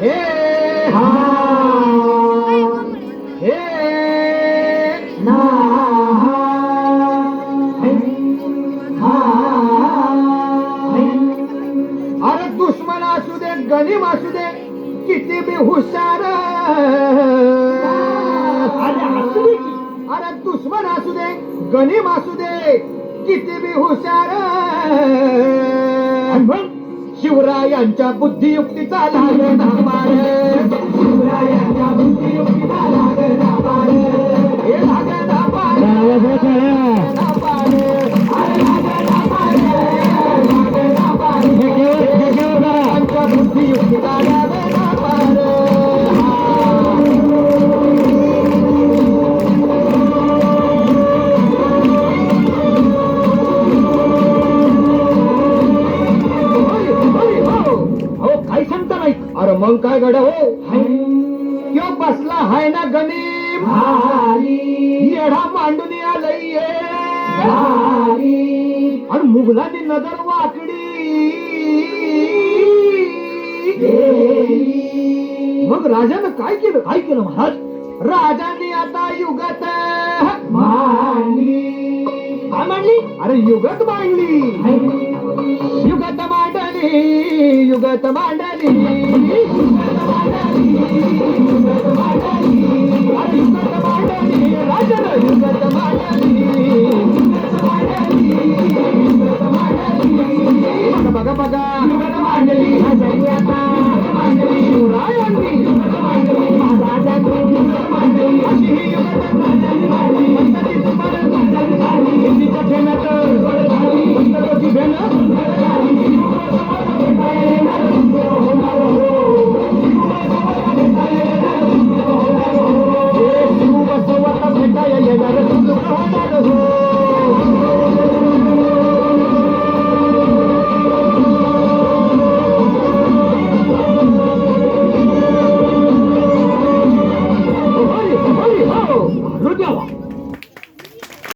हे हा हे ना अरे दुश्मन असू दे गणिम असू दे किती बी हुशार. अरे दुश्मन असू दे गणिम असू दे किती बी हुशार. शिवरायांच्या बुद्धियुक्तीचा लागला मार शिवरायांच्या बुद्धियुक्तीचा लागला मार हे मार. शिवरायांच्या बुद्धियुक्तीचा मग काय गड हो? त्यो बसला हाय ना गणिम. येढा मांडून आलय आणि मुघलांनी नजर वाकडी. मग राजानं काय केलं? काय केलं महाराज? राजाने आता युगत काय मांडली? अरे युगत मांडली. युगत मांडली युगत मांडली. Bye.